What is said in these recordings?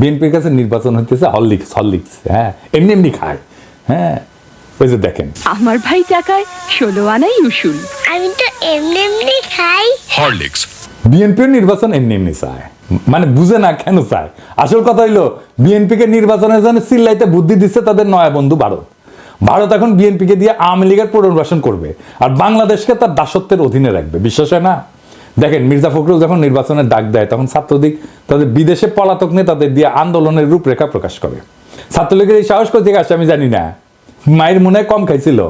বিএনপির কাছে নির্বাচন হইতেছে হরলিক্স হরলিক্স হ্যাঁ? এমনি এমনি খায় হ্যাঁ? ওই যে দেখেন। আমার ভাই টাকায় ষোলো আনাই উসুল। আমি তো এমনি এমনি খাই। Horlicks বিএনপির নির্বাচন এমনি এমনি চায়। মানে বুঝে না কেন চায়। আসল কথা হইল বিএনপিকে নির্বাচনের জন্য সিল্লাইতে বুদ্ধি দিচ্ছে তাদের নয়া বন্ধু ভারত। ভারত এখন বিএনপিকে দিয়ে আওয়ামী লীগের পুনর্বাসন করবে আর বাংলাদেশকে তার দাসত্বের অধীনে রাখবে। বিশ্বাস হয় না? দেখেন, মির্জা ফখরুল যখন নির্বাচনের ডাক দেয়, তখন ছাত্রদিক তাদের বিদেশে পলাতক নেতাদের দিয়ে আন্দোলনের রূপরেখা প্রকাশ করে। ছাত্রলীগের এই সাহস কোথেকে আসে আমি জানি না। মায়ের মনে কম খাইছিল।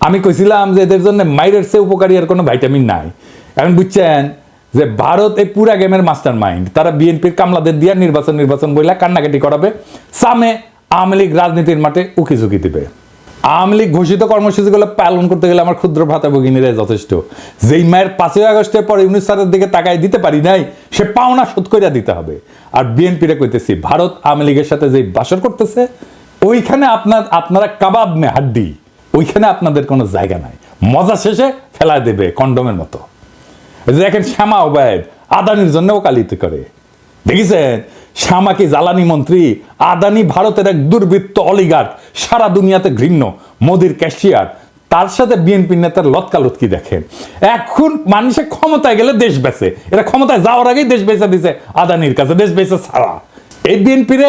আমি কইছিলাম যে এদের জন্য মাইরের চেয়ে উপকারী আর কোনো ভাইটামিন নাই। এখন বুঝছেন যে ভারত এই পুরা গেমের মাস্টার মাইন্ড তারা বিএনপির কামলাদের দিয়ে নির্বাচন নির্বাচন বইলা কান্নাকাটি করাবে। সামে আওয়ামী লীগ রাজনীতির মাঠে উকি ঝুঁকি দিবে। আওয়ামী লীগ ঘোষিত কর্মসূচিগুলো পালন করতে গেলে আমার ক্ষুদ্র ভাতা ভগিনীরা যথেষ্ট। যেই মায়ের পাঁচই আগস্টের পর ইউনিট স্যারের দিকে তাকায় দিতে পারি নাই, সে পাওনা শোধ করিয়া দিতে হবে। আর বিএনপিরে কইতেছি, ভারত আওয়ামী লীগের সাথে যে বাসর করতেছে, ওইখানে আপনার, আপনারা কাবাব মে হাড্ডি, ওইখানে আপনাদের কোনো জায়গা নাই। মজা শেষে ফেলা দেবে কন্ডমের মতো। দেখেন শ্যামা ওবায়দ, আদানির জন্য ওকালিত করে। দেখেছেন? শ্যামা কি জ্বালানি মন্ত্রী, আদানি ভারতের এক দুর্বৃত্ত অলিগার সারা দুনিয়াতে ঘৃণ্য, মোদির ক্যাশিয়ার। তার সাথে বিএনপি নেতার লতকালতকি দেখেন? এখন মানুষে ক্ষমতায় গেলে দেশ বেচে। এরা ক্ষমতায় যাওয়ার আগেই দেশ বেচে দিছে, আদানির কাছে দেশ বেচে ছাড়া। এই বিএনপিরে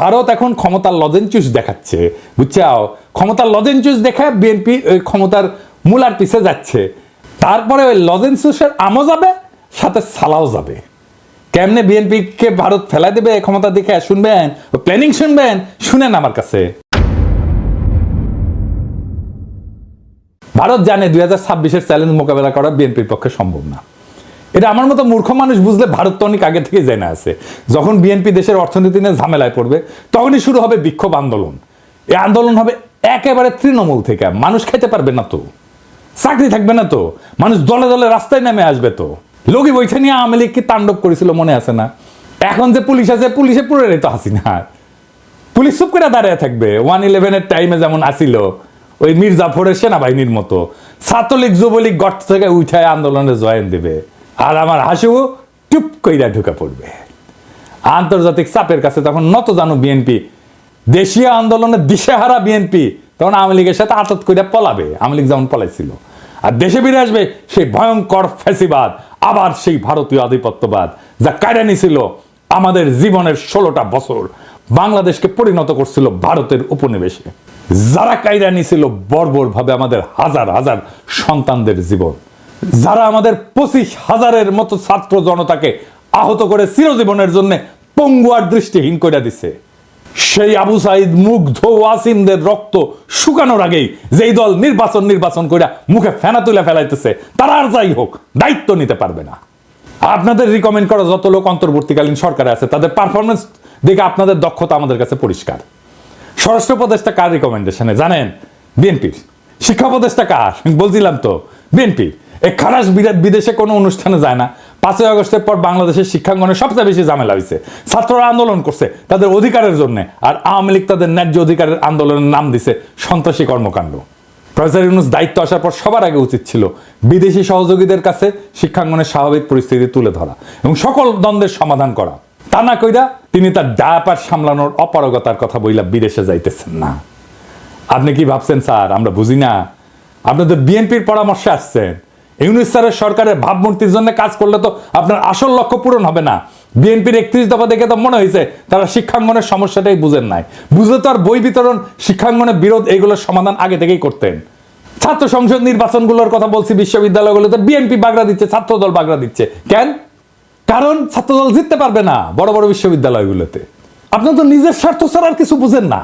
ভারত এখন ক্ষমতার লজেনচুস দেখাচ্ছে। বুঝছাও? ক্ষমতার লজেনচুস দেখা বিএনপি ওই ক্ষমতার মূলার পিছে যাচ্ছে। তারপরে ওই লজেনচুসের আমও যাবে, সাথে সালাও যাবে। কেমনে বিএনপি কে ভারত ফেলাই দেবে ক্ষমতা দেখে শুনবেন প্ল্যানিং শুনবেন, শুনেন আমার কাছে। ভারত জানে দুই হাজার ছাব্বিশের চ্যালেঞ্জ মোকাবেলা করা বিএনপির পক্ষে সম্ভব না। এটা আমার মতো মূর্খ মানুষ বুঝলে ভারত তো অনেক আগে থেকে জেনে আছে। যখন বিএনপি দেশের অর্থনীতি নিয়ে ঝামেলায় পড়বে, তখনই শুরু হবে বিক্ষোভ আন্দোলন। এই আন্দোলন হবে একেবারে তৃণমূল থেকে। মানুষ খেতে পারবে না তো। চাকরি থাকবে না তো। মানুষ দলে দলে রাস্তায় নেমে আসবে তো। লোকই বইটা নিয়ে আওয়ামী লীগ কি তাণ্ডব করেছিল, মনে আছে না? এখন যে পুলিশ আছে, পুলিশে পুরো তো হাসিনা। পুলিশ চুপ করে দাঁড়িয়ে থাকবে। ওয়ান ইলেভেনের টাইমে যেমন আসিল, ওই মীর জাফরের সেনাবাহিনীর মতো। ছাত্রলীগ, যুবলীগ গর্ত থেকে উঠায় আন্দোলনে জয়েন দেবে। আর আমার হাসিও টুপ কইরা ঢুকে পড়বে। আন্তর্জাতিক চাপের কাছে তখন নত জানো বিএনপি। দেশীয় আন্দোলনে দিশেহারা বিএনপি তখন আওয়ামী লীগের সাথে আতত করে পলাবে। আওয়ামী লীগ যেমন পলাইছিল। আর দেশে ফিরে আসবে সেই ভয়ঙ্কর ফ্যাসিবাদ। আবার সেই ভারতীয় আধিপত্যবাদ যা কায়রানি ছিল আমাদের জীবনের ষোলোটা বছর বাংলাদেশকে পরিণত করছিল ভারতের উপনিবেশে। যারা কায়রানি ছিল বর্বর ভাবে আমাদের হাজার হাজার সন্তানদের জীবন। যারা আমাদের পঁচিশ হাজারের মতো ছাত্র জনতাকে আহত করে চিরজীবনের জন্য পঙ্গু আর দৃষ্টিহীন করে দিছে। সেই আবু সাইদ মুগ্ধ ওয়াসিমদের রক্ত শুকানোর আগেই যেই দল নির্বাচন নির্বাচন করে মুখে ফেনা তুলে ফেলাইতেছে, তারা আর যাই হোক, দায়িত্ব নিতে পারবে না। আপনাদের রিকমেন্ড করা যত লোক অন্তর্বর্তীকালীন সরকারে আছে, তাদের পারফরমেন্স দেখে আপনাদের দক্ষতা আমাদের কাছে পরিষ্কার। স্বরাষ্ট্র উপদেষ্টা কার রিকমেন্ডেশনে জানেন, বিএনপির। শিক্ষা উপদেষ্টা কার? বলছিলাম তো বিএনপি এই খারাস বিদেশে কোনো অনুষ্ঠানে যায় না। পাঁচই আগস্টের পর বাংলাদেশের শিক্ষাঙ্গনে সবচেয়ে বেশি ঝামেলা হয়েছে ছাত্ররা আন্দোলন করছে তাদের অধিকারের জন্য। আর আওয়ামী লীগ তাদের ন্যায্য অধিকারের আন্দোলনের নাম দিছে সন্ত্রাসী কর্মকাণ্ড। প্রফেসর ইউনুস দায়িত্ব আসার পর সবার আগে উচিত ছিল বিদেশি সহযোগীদের কাছে শিক্ষাঙ্গনের স্বাভাবিক পরিস্থিতি তুলে ধরা এবং সকল দ্বন্দ্বের সমাধান করা। তা না কইরা তিনি তার ডায়াপার সামলানোর অপারগতার কথা বইলা বিদেশে যাইতেছেন না। আপনি কি ভাবছেন স্যার? আমরা বুঝি না। আপনাদের বিএনপির পরামর্শে আসছেন। ইউনিস স্যারের সরকারের ভাবমূর্তির জন্য কাজ করলে তো আপনার আসল লক্ষ্য পূরণ হবে না। বিএনপির একত্রিশ দফা দেখে তো মনে হয়েছে তারা শিক্ষাঙ্গনের সমস্যাটাই বুঝেন নাই। বুঝলে তো আর বই বিতরণ শিক্ষাঙ্গনের বিরোধ এইগুলোর সমাধান আগে থেকেই করতেন। ছাত্র সংসদ নির্বাচনগুলোর কথা বলছি, বিশ্ববিদ্যালয়গুলোতে বিএনপি বাগড়া দিচ্ছে, ছাত্রদল বাগড়া দিচ্ছে। কেন? কারণ ছাত্রদল জিততে পারবে না বড় বড় বিশ্ববিদ্যালয়গুলোতে। আপনার তো নিজের স্বার্থ ছাড়া আর কিছু বুঝেন না।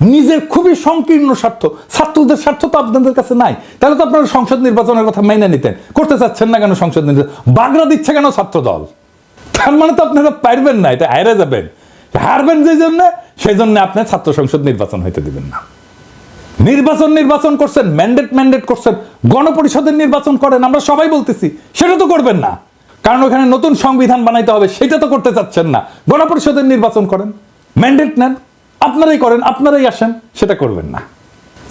নিজের খুবই সংকীর্ণ স্বার্থ, ছাত্রদের স্বার্থ তো আপনাদের কাছে নাই। তাহলে তো আপনারা সংসদ নির্বাচনের কথা মেনে নিতেন। করতে চাচ্ছেন না কেন সংসদ নির্বাচন? বাগড়া দিচ্ছে কেন ছাত্র দল তার মানে তো আপনারা পারবেন না, এটা হারে যাবেন। হারবেন যে জন্য সেই জন্য আপনি ছাত্র সংসদ নির্বাচন হইতে দিবেন না। নির্বাচন নির্বাচন করছেন ম্যান্ডেট ম্যান্ডেট করছেন, গণপরিষদের নির্বাচন করেন, আমরা সবাই বলতেছি, সেটা তো করবেন না। কারণ ওখানে নতুন সংবিধান বানাইতে হবে, সেটা তো করতে চাচ্ছেন না। গণপরিষদের নির্বাচন করেন ম্যান্ডেট নেন। আপনারাই করেন, আপনারাই আসেন, সেটা করবেন না।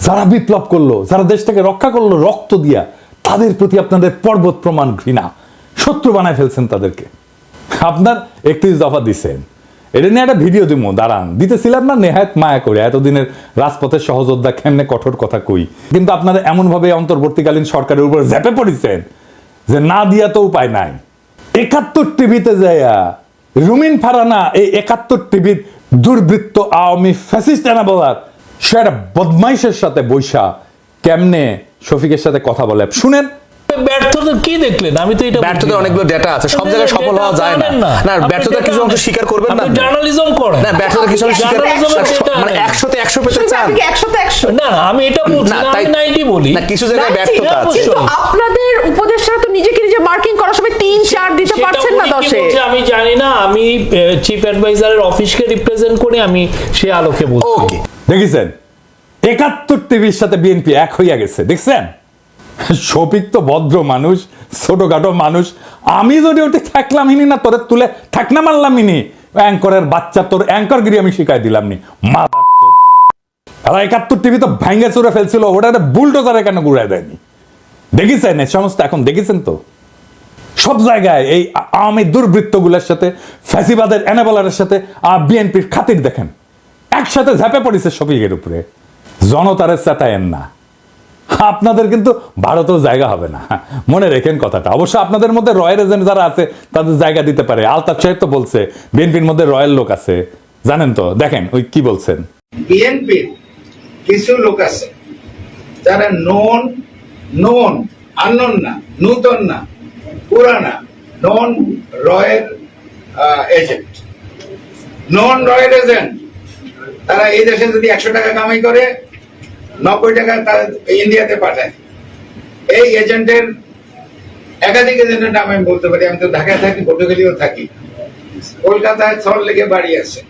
যারা বিপ্লব করল, যারা দেশটাকে রক্ষা করল রক্ত দিয়া, তাদের প্রতি আপনাদের পর্বত প্রমাণ ঘৃণা। শত্রু বানায় ফেলছেন তাদেরকে। আপনার একত্রিশ দফা দিছেন। এটা নিয়ে একটা ভিডিও দিব, দাঁড়ান। দিতেছিলাম না নেহায়ত মায়া করে। এতদিনের রাজপথের সহযোদ্ধা কেমনে কঠোর কথা কই? কিন্তু আপনারা এমন ভাবে অন্তর্বর্তীকালীন সরকারের উপর ঝেপে পড়েছেন যে না দিয়া তো উপায় নাই। একাত্তর টিভিতে যাইয়া রুমিন ফারানা এই একাত্তর টিভির দুর্বৃত্ত আওয়ামী ফ্যাসিস্ট এনা বলার সে একটা বদমাইশের সাথে বৈশা। কেমনে শফিকের সাথে কথা বলে? শুনেন। ব্যর্থতা কি দেখলেন? আমি তো এটা ব্যর্থতার অনেকগুলো ডেটা আছে। সব জায়গায় সফল হওয়া যায় না। না। ব্যর্থতার কিছু অংশ স্বীকার করবেন না। জার্নালিজম করেন। না ব্যর্থতার কিছু অংশ স্বীকার মানে নেই। একশোতে একশো পেতে চান। না না আমি এটা বলছি না, আমি নাইনটি বলি। না কিছু জায়গায় ব্যর্থতা আছে। আছে। কিন্তু আপনাদের উপদেষ্টারা তো নিজেকে নিজে মার্কিং করার সময় তিন চার দিতে পারছেন না দশে? আমি জানি না আমি চিফ অ্যাডভাইজারের অফিসকে রিপ্রেজেন্ট করে আমি সে আলোকে বলছি। ওকে দেখেছেন? একাত্তর টিভির সাথে বিএনপি এক হইয়া গেছে দেখছেন? শফিক তো ভদ্র মানুষ ছোটখাটো মানুষ। আমি যদি ওটি থাকলাম ইনি না তোরে তুলে থাকনা মারলাম ইনি অ্যাঙ্করের বাচ্চা তোর অ্যাঙ্কর গিরি আমি শিখাই দিলাম নি। আর একাত্তর টিভি তো ভাঙ্গে চুরে ফেলছিল ওটা একটা বুলডোজারে কেন ঘুরায় দেয়নি? দেখেছেন? এই সমস্ত এখন দেখেছেন তো? সব জায়গায় এই আওয়ামী দুর্বৃত্তগুলোর সাথে, ফ্যাসিবাদের এনাবলারের সাথে বিএনপির খাতির দেখেন। একসাথে ঝাঁপে পড়েছে শফিকের উপরে। জনতারের চেতায়েন না। আপনাদের কিন্তু ভারতেও জায়গা হবে না। মনে রেখেন কথাটা। অবশ্য আপনাদের মধ্যে রয়্যাল এজেন্ট যারা আছে, তাদের জায়গা দিতে পারে। আলতাফ সাহেব তো বলছে, বিএনপির মধ্যে রয়্যাল লোক আছে। জানেন তো? দেখেন, ওই কি বলছেন? বিএনপির কিছু লোক আছে, যারা নন নন আনন না, নূতন না, পুরানা, নন রয়ের এজেন্ট নন রয়ের এজেন্ট তারা এই দেশে যদি একশো টাকা কামাই করে, নব্বই টাকা তারা ইন্ডিয়াতে পাঠায়। এই এজেন্টের একাধিক এজেন্টের নাম আমি বলতে পারি, আমি তো ঢাকায় থাকি পটুখালিও থাকি। কলকাতায় সল লেগে বাড়ি আছে।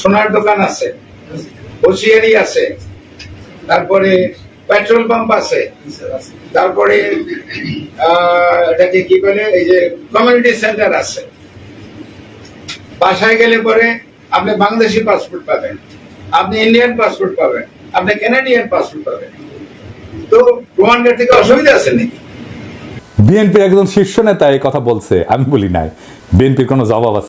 সোনার দোকান আছে হোসিয়ারি আছে। তারপরে পেট্রোল পাম্প আছে। তারপরে এটাকে কি বলে? এই যে কমিউনিটি সেন্টার আছে। বাসায় গেলে পরে আপনি বাংলাদেশি পাসপোর্ট পাবেন, আপনি ইন্ডিয়ান পাসপোর্ট পাবেন, আপনি কানাডিয়ান পাসপোর্ট পাবেন। তো প্রমাণের থেকে অসুবিধা আছে নাকি? বিএনপির একজন শীর্ষ নেতা এই কথা বলছে, আমি বলি নাই। বিএনপির কোনো জবাব আছে?